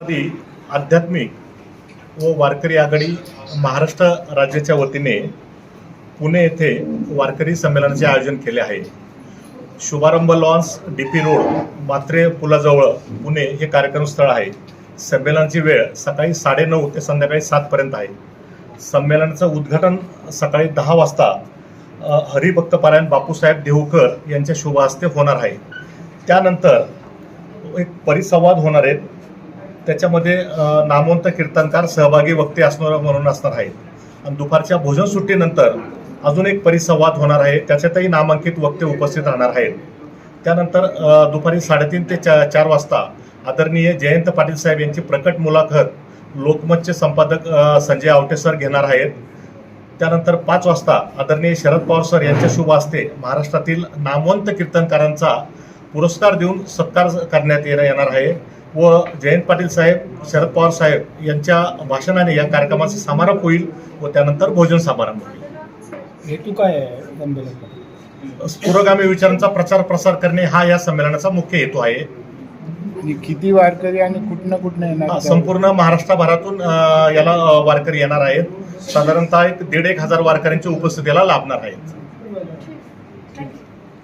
आध्यात्मिक व वारकरी आघाडी महाराष्ट्र राज्याच्या वतीने पुणे येथे वारकरी संमेलनाचे आयोजन केले आहे. Shubharambh lawns D P road Mhatre पुलाजवळ Pune हे कार्यक्रम स्थळ आहे. संमेलनाची वेळ सकाळी साडेनऊ ते संध्याकाळी सातपर्यंत आहे. संमेलनाचं उद्घाटन सकाळी दहा वाजता हरिभक्तपारायण बापूसाहेब देहूकर यांच्या शुभ हस्ते होणार आहे. त्यानंतर एक परिसंवाद होणार आहेत त्याच्यामध्ये नामवंत कीर्तनकार सहभागी वक्ते असणार म्हणून असणार आहेत. आणि दुपारच्या भोजन सुट्टीनंतर अजून एक परिसंवाद होणार आहे. त्याच्यातही नामांकित वक्ते उपस्थित राहणार आहेत. त्यानंतर दुपारी साडेतीन ते चा चार वाजता आदरणीय जयंत पाटील साहेब यांची प्रकट मुलाखत लोकमतचे संपादक संजय आवटे सर घेणार आहेत. त्यानंतर पाच वाजता आदरणीय शरद पवार सर यांच्या शुभ हस्ते महाराष्ट्रातील नामवंत कीर्तनकारांचा पुरस्कार देऊन सत्कार करण्यात येणं येणार आहे. व जयंत पाटील साहेब शरद पवार साहेब यांच्या भाषणाने या कार्यक्रमाचा समारोप होईल व त्यानंतर भोजन समारंभ होईल. हेतू काय आहे पुरोगामी विचारांचा प्रचार प्रसार करणे हा या संमेलनाचा मुख्य हेतू आहे. किती वारकरी आणि कुठनं कुठनं येणार? संपूर्ण महाराष्ट्रभरातून याला वारकरी येणार आहेत. साधारणतः एक दीड एक हजार वारकऱ्यांच्या उपस्थितीला लाभणार आहेत.